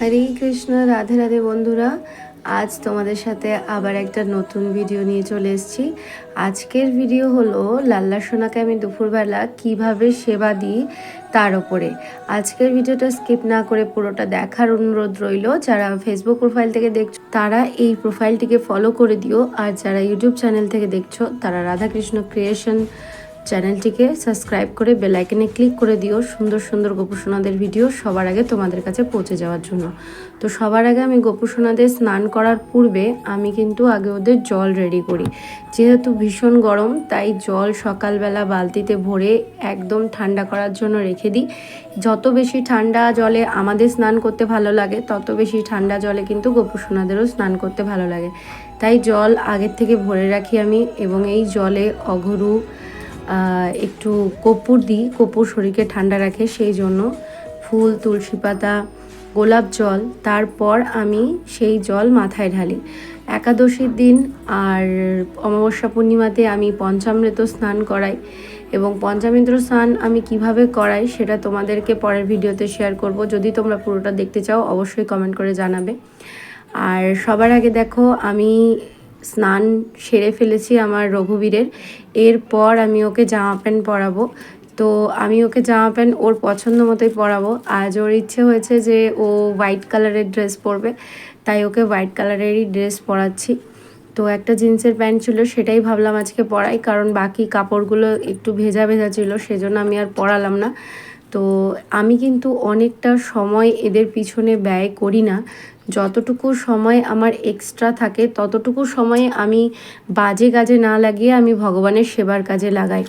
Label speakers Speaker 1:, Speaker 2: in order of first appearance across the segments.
Speaker 1: হরে কৃষ্ণ, রাধে রাধে বন্ধুরা। আজ তোমাদের সাথে আবার একটা নতুন ভিডিও নিয়ে চলে এসেছি। আজকের ভিডিও হলো, লাল্লা সোনাকে আমি দুপুরবেলা কীভাবে সেবা দিই তার ওপরে। আজকের ভিডিওটা স্কিপ না করে পুরোটা দেখার অনুরোধ রইল। যারা ফেসবুক প্রোফাইল থেকে দেখছ, তারা এই প্রোফাইলটিকে ফলো করে দিও। আর যারা ইউটিউব চ্যানেল থেকে দেখছ, তারা রাধাকৃষ্ণ ক্রিয়েশন চ্যানেলটিকে সাবস্ক্রাইব করে বেল আইকনে ক্লিক করে দিও। সুন্দর সুন্দর গোপুসোনাদের ভিডিও সবার আগে তোমাদের কাছে পৌঁছে যাওয়ার জন্য। তো সবার আগে আমি গোপুসোনাদের স্নান করার পূর্বে আমি কিন্তু আগে ওদের জল রেডি করি। যেহেতু ভীষণ গরম, তাই জল সকালবেলা বালতিতে ভরে একদম ঠান্ডা করার জন্য রেখে দিই। যত বেশি ঠান্ডা জলে আমাদের স্নান করতে ভালো লাগে, তত বেশি ঠান্ডা জলে কিন্তু গোপুসোনাদেরও স্নান করতে ভালো লাগে। তাই জল আগের থেকে ভরে রাখি আমি এবং এই জলে অঘরু একটু কর্পূর দিই কপুর শরীরকে ঠান্ডা রাখে, সেই জন্য ফুল, তুলসী পাতা, গোলাপ জল, তারপর আমি সেই জল মাথায় ঢালি। একাদশীর দিন আর অমাবস্যা পূর্ণিমাতে আমি পঞ্চামৃত স্নান করাই এবং পঞ্চামৃত স্নান আমি কীভাবে করাই সেটা তোমাদেরকে পরের ভিডিওতে শেয়ার করব। যদি তোমরা পুরোটা দেখতে চাও, অবশ্যই কমেন্ট করে জানাবে। আর সবার আগে দেখো, আমি স্নান সেরে ফেলেছি আমার রঘুবীরের। এরপর আমি ওকে জামা প্যান্ট পরাবো। তো আমি ওকে জামা প্যান্ট ওর পছন্দ মতোই পরাবো। আজ ওর ইচ্ছে হয়েছে যে ও হোয়াইট কালারের ড্রেস পরবে। তাই ওকে হোয়াইট কালারেরই ড্রেস পরাচ্ছি। তো একটা জিন্সের প্যান্ট ছিল, সেটাই ভাবলাম আজকে পরাই। কারণ বাকি কাপড়গুলো একটু ভেজা ভেজা ছিল, সেজন্য আমি আর পরালাম না। তো আমি কিন্তু অনেকটা সময় এদের পিছনে ব্যয় করি না। যতটুকু সময় আমার এক্সট্রা থাকে, ততটুকু সময় আমি বাজে কাজে না লাগিয়ে আমি ভগবানের সেবার কাজে লাগাই।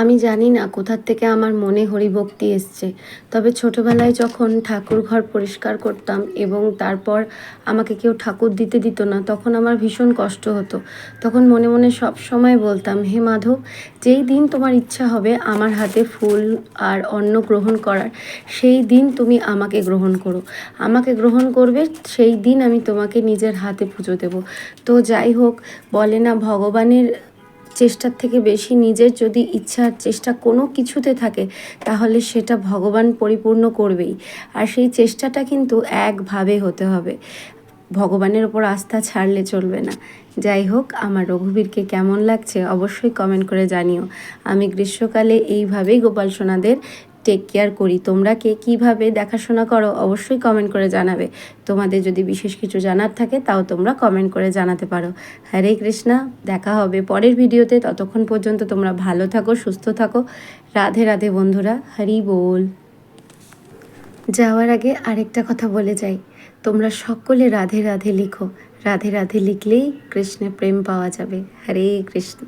Speaker 1: আমি জানি না কোথার থেকে আমার মনে হরিভক্তি এসছে। তবে ছোটবেলায় যখন ঠাকুর ঘর পরিষ্কার করতাম এবং তারপর আমাকে কেউ ঠাকুর দিতে দিত না, তখন আমার ভীষণ কষ্ট হতো। তখন মনে মনে সব সময় বলতাম, হে মাধব, যেই দিন তোমার ইচ্ছা হবে আমার হাতে ফুল আর অন্ন গ্রহণ করার, সেই দিন তুমি আমাকে গ্রহণ করো। আমাকে গ্রহণ করবে, সেই দিন আমি তোমাকে নিজের হাতে পুজো দেব। তো যাই হোক, বলে না, ভগবানের চেষ্টার থেকে বেশি নিজের যদি ইচ্ছা আর চেষ্টা কোনো কিছুতে থাকে, তাহলে সেটা ভগবান পরিপূর্ণ করবেই। আর সেই চেষ্টাটা কিন্তু একভাবে হতে হবে। ভগবানের ওপর আস্থা ছাড়লে চলবে না। যাই হোক, আমার রঘুবীরকে কেমন লাগছে অবশ্যই কমেন্ট করে জানিও। আমি গ্রীষ্মকালে এইভাবেই গোপাল সোনাদের টেক কেয়ার করি। তোমরা কে কীভাবে দেখাশোনা করো অবশ্যই কমেন্ট করে জানাবে। তোমাদের যদি বিশেষ কিছু জানার থাকে তাও তোমরা কমেন্ট করে জানাতে পারো। হরে কৃষ্ণা, দেখা হবে পরের ভিডিওতে। ততক্ষণ পর্যন্ত তোমরা ভালো থাকো, সুস্থ থাকো। রাধে রাধে বন্ধুরা, হরি বল। যাওয়ার আগে আরেকটা কথা বলে যাই। তোমরা সকলে রাধে রাধে লিখো। রাধে রাধে লিখলেই কৃষ্ণের প্রেম পাওয়া যাবে। হরে কৃষ্ণ।